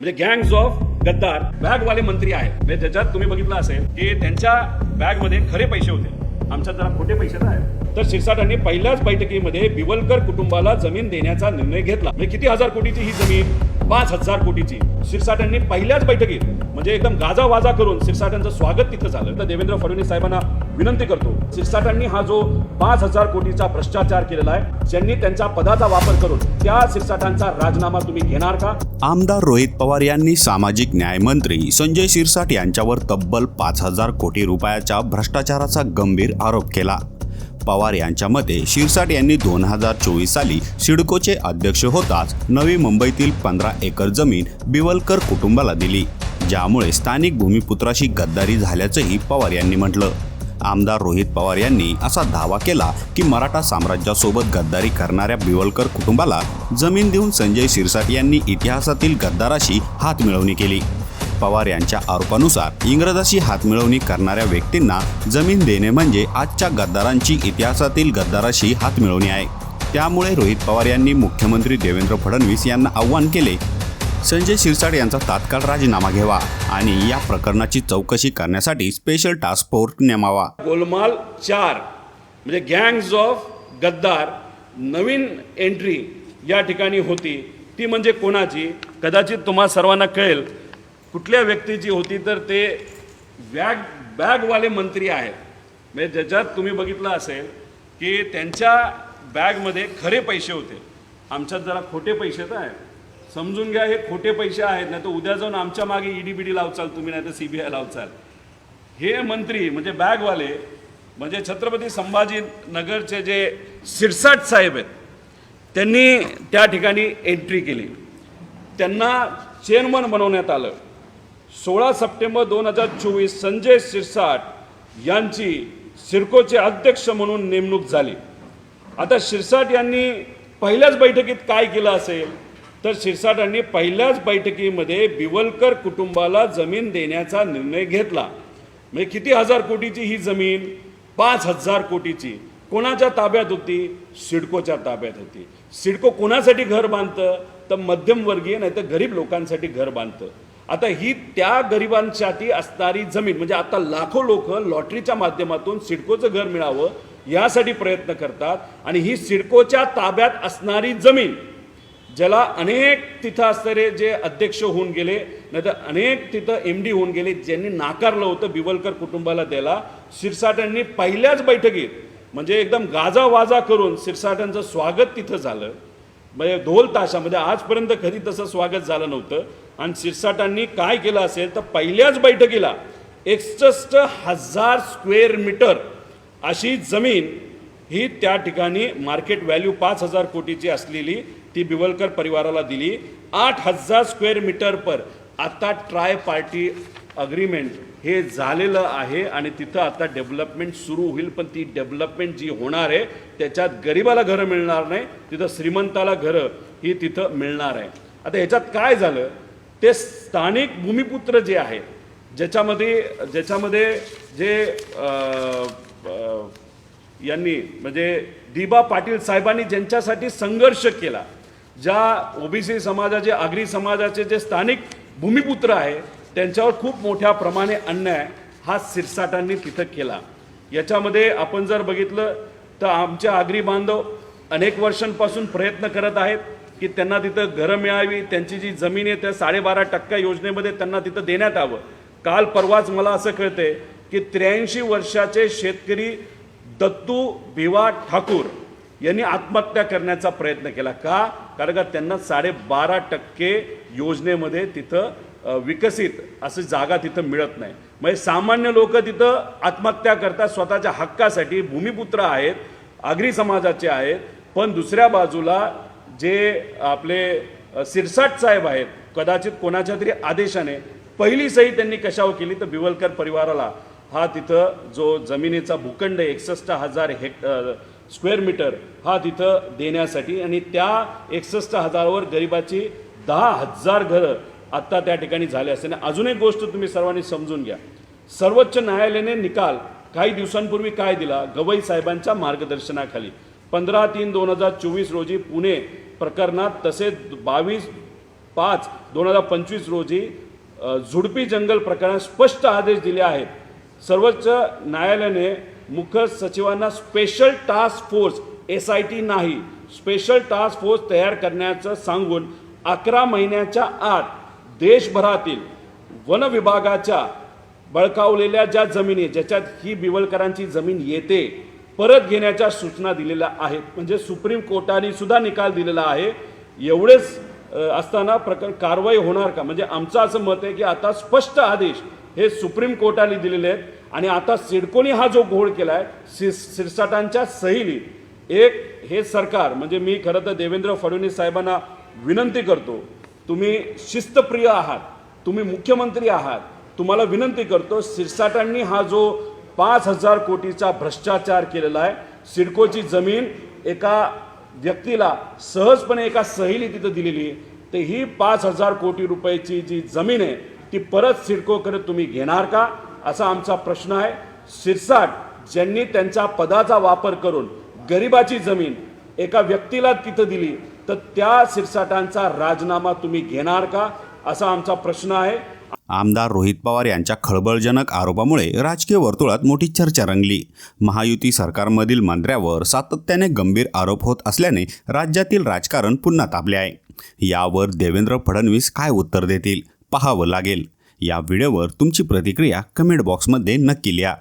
म्हणजे gangs of गद्दार बॅगवाले मंत्री आहेत. म्हणजे ज्याच्यात तुम्ही बघितलं असेल की त्यांच्या बॅगमध्ये खरे पैसे होते. आमच्या जरा खोटे पैसे आहेत. तर शिरसाटांनी पहिल्याच बैठकीमध्ये बिवलकर कुटुंबाला जमीन देण्याचा निर्णय घेतला. म्हणजे किती हजार कोटीची ही जमीन? पाच हजार कोटीची. शिरसाटांनी पहिल्याच बैठकीत म्हणजे एकदम गाजावाजा करून शिरसाटांचं स्वागत तिथं झालं. तर देवेंद्र फडणवीस साहेबांना विनंती करतो शिरसाटांनी हा जो पाच हजार कोटीचा भ्रष्टाचार केलेला आहे ज्यांनी त्यांच्या पदाचा वापर करून त्या शिरसाटांचा राजीनामा तुम्ही घेणार का? आमदार रोहित पवार यांनी सामाजिक न्याय मंत्री संजय शिरसाट यांच्यावर तब्बल पाच हजार कोटी रुपयाच्या भ्रष्टाचाराचा गंभीर आरोप केला. पवार यांच्या मते शिरसाट यांनी दोन हजार चोवीस साली सिडकोचे अध्यक्ष होताच नवी मुंबईतील पंधरा एकर जमीन बिवलकर कुटुंबाला दिली. ज्यामुळे स्थानिक भूमिपुत्राशी गद्दारी झाल्याचंही पवार यांनी म्हटलं. आमदार रोहित पवार यांनी असा दावा केला की मराठा साम्राज्यासोबत गद्दारी करणाऱ्या बिवलकर कुटुंबाला जमीन देऊन संजय शिरसाट यांनी इतिहासातील गद्दाराशी हातमिळवणी केली. पवार यांच्या आरोपानुसार इंग्रजाशी हातमिळवणी करणाऱ्या व्यक्तींना जमीन देणे म्हणजे आजच्या गद्दारांची इतिहासातील गद्दाराशी हातमिळवणी आहे. त्यामुळे रोहित पवार यांनी मुख्यमंत्री देवेंद्र फडणवीस यांना आव्हान केले. संजय शिरसाट यांचा तात्काळ राजीनामा घ्यावा आणि या प्रकरणाची चौकशी करण्यासाठी स्पेशल टास्क फोर्स नेमावा. गोलमाल चार म्हणजे गँग्स ऑफ गद्दार नवीन एंट्री या ठिकाणी होती. ती म्हणजे कोणाची? कदाचित तुम्हा सर्वांना कळेल कुठल्या व्यक्तीची होती तर ते बॅग बॅगवाले मंत्री आहेत. म्हणजे ज्याच्यात तुम्ही बघितलं असेल की त्यांच्या बॅगमध्ये खरे पैसे होते. आमच्यात जरा खोटे पैसे तर आहेत. समजून घ्या हे खोटे पैसे आहेत नाही तर उद्या जाऊन आमच्या मागे ईडी बीडी लावचाल तुम्ही नाही तर सी बी आय लावचाल. हे मंत्री म्हणजे बॅगवाले म्हणजे छत्रपती संभाजीनगरचे जे सिरसाट साहेब आहेत त्यांनी त्या ठिकाणी एंट्री केली. त्यांना चेअरमन बनवण्यात आलं. सोळा सप्टेंबर दोन हजार चोवीस संजय शिरसाट यांची सिडकोचे अध्यक्ष म्हणून नेमणूक झाली. आता शिरसाट यांनी पहिल्याच बैठकीत काय केलं असेल? तर शिरसाटांनी पहिल्याच बैठकीमध्ये बिवलकर कुटुंबाला जमीन देण्याचा निर्णय घेतला. म्हणजे किती हजार कोटीची ही जमीन? पाच हजार कोटीची. कोणाच्या ताब्यात होती? सिडकोच्या ताब्यात होती. सिडको कोणासाठी घर बांधतं? तर मध्यमवर्गीय नाही तर गरीब लोकांसाठी घर बांधतं. आता ही त्या गरिबांसाठी असणारी जमीन म्हणजे आता लाखो लोक लॉटरीच्या माध्यमातून सिडकोचं घर मिळावं यासाठी प्रयत्न करतात आणि ही सिडकोच्या ताब्यात असणारी जमीन ज्याला अनेक तिथं असणारे जे अध्यक्ष होऊन गेले नाही तर अनेक तिथं एम डी होऊन गेले ज्यांनी नाकारलं होतं बिवलकर कुटुंबाला द्यायला शिरसाटांनी पहिल्याच बैठकीत म्हणजे एकदम गाजावाजा करून शिरसाटांचं स्वागत तिथं झालं. म्हणजे ढोल ताशामध्ये आजपर्यंत कधी तसं स्वागत झालं नव्हतं. आणि शिरसाटांनी काय केलं असेल तर पहिल्याच बैठकीला एकसष्ट हजार स्क्वेअर मीटर अशी जमीन ही त्या ठिकाणी मार्केट व्हॅल्यू पाच हजार कोटीची असलेली ती बिवलकर परिवाराला दिली. आठ हजार स्क्वेअर मीटर पर आता ट्राय पार्टी अग्रीमेंट हे झालेलं आहे आणि तिथं आता डेव्हलपमेंट सुरू होईल पण ती डेव्हलपमेंट जी होणार आहे त्याच्यात गरिबाला घरं मिळणार नाही तिथं श्रीमंताला घरं ही तिथं मिळणार आहे. आता ह्याच्यात काय झालं? ते स्थानिक भूमिपुत्र जे आहेत ज्याच्यामध्ये ज्याच्यामध्ये जे यांनी म्हणजे दिबा पाटील साहेबांनी ज्यांच्यासाठी संघर्ष केला ज्या ओबीसी समाजाचे आगरी समाजाचे जे स्थानिक भूमिपुत्र आहे त्यांच्यावर खूप मोठ्या प्रमाणे अन्याय हा सिरसाटांनी तिथं केला. याच्यामध्ये आपण जर बघितलं तर आमचे आगरी बांधव अनेक वर्षांपासून प्रयत्न करत आहेत की त्यांना तिथं घरं मिळावी त्यांची जी जमीन आहे त्या साडेबारा टक्का योजनेमध्ये त्यांना तिथं देण्यात यावं. काल परवाच मला असं कळते की त्र्याऐंशी वर्षाचे शेतकरी दत्तू भिवा ठाकूर यांनी आत्महत्या करण्याचा प्रयत्न केला. का? कारण का त्यांना साडेबारा टक्के योजनेमध्ये तिथं विकसित असं जागा तिथं मिळत नाही. म्हणजे सामान्य लोक तिथं आत्महत्या करतात स्वतःच्या हक्कासाठी. भूमिपुत्र आहेत आगरी समाजाचे आहेत. पण दुसऱ्या बाजूला जे आपले सिरसाट साहेब आहेत कदाचित कोणाच्या तरी आदेशाने पहिली सही त्यांनी कशावर केली तर बिवलकर परिवाराला. हा तिथं जो जमिनीचा भूखंड एकसष्ट हजार हेक्ट स्क्वेअर मीटर हा तिथं देण्यासाठी आणि त्या एकसष्ट हजारावर गरिबाची दहा हजार घरं आत्ता त्या ठिकाणी झाले असते आणि अजून एक गोष्ट तुम्ही सर्वांनी समजून घ्या. सर्वोच्च न्यायालयाने निकाल काही दिवसांपूर्वी काय दिला? गवई साहेबांच्या मार्गदर्शनाखाली. पंधरा तीन दोन हजार चोवीस रोजी पुणे प्रकरणात तसेच बावीस पाच दोन हजार पंचवीस रोजी झुडपी जंगल प्रकरणात स्पष्ट आदेश दिले आहेत. सर्वोच्च न्यायालयाने मुख्य सचिवांना special task force S I T नाही स्पेशल टास्क फोर्स तयार करण्याचं सांगून अकरा महिन्याच्या आत देशभरातील वन विभागाच्या बळकावलेल्या ज्या जमिनी ज्याच्यात ही बिवलकरांची जमीन येते परत घेण्याच्या सूचना दिलेल्या आहेत. म्हणजे सुप्रीम कोर्टाने सुद्धा निकाल दिलेला आहे. एवढेच असताना प्रकरण कारवाई होणार का? म्हणजे आमचं असं मत आहे की आता स्पष्ट आदेश हे सुप्रीम कोर्टाने दिलेले आहेत आणि आता सिडकोनी हा जो घोळ केला आहे सिर सिरसाटांच्या सहीली एक हे सरकार म्हणजे मी खरं तर देवेंद्र फडणवीस साहेबांना विनंती करतो तुम्ही शिस्तप्रिय आहात तुम्ही मुख्यमंत्री आहात तुम्हाला विनंती करतो सिरसाटांनी हा जो पाच हजार कोटीचा भ्रष्टाचार केलेला आहे सिडकोची जमीन एका व्यक्तीला सहजपणे एका सहीली तिथं दिलेली आहे तर ही पाच हजार कोटी रुपयाची जी जमीन आहे ती परत सिडकोकडे तुम्ही घेणार का? असा आमचा प्रश्न आहे. शिरसाट ज्यांनी त्यांच्या पदाचा वापर करून गरिबाची जमीन एका व्यक्तीला तिथं दिली तर त्या सिरसाटांचा राजीनामा तुम्ही घेणार का? असा आमचा प्रश्न आहे. आमदार रोहित पवार यांच्या खळबळजनक आरोपामुळे राजकीय वर्तुळात मोठी चर्चा रंगली. महायुती सरकारमधील मंत्र्यावर सातत्याने गंभीर आरोप होत असल्याने राज्यातील राजकारण पुन्हा तापले आहे. यावर देवेंद्र फडणवीस काय उत्तर देतील? पाहावं लागेल. या व्हिडिओवर तुमची प्रतिक्रिया कमेंट बॉक्समध्ये नक्की लिहा.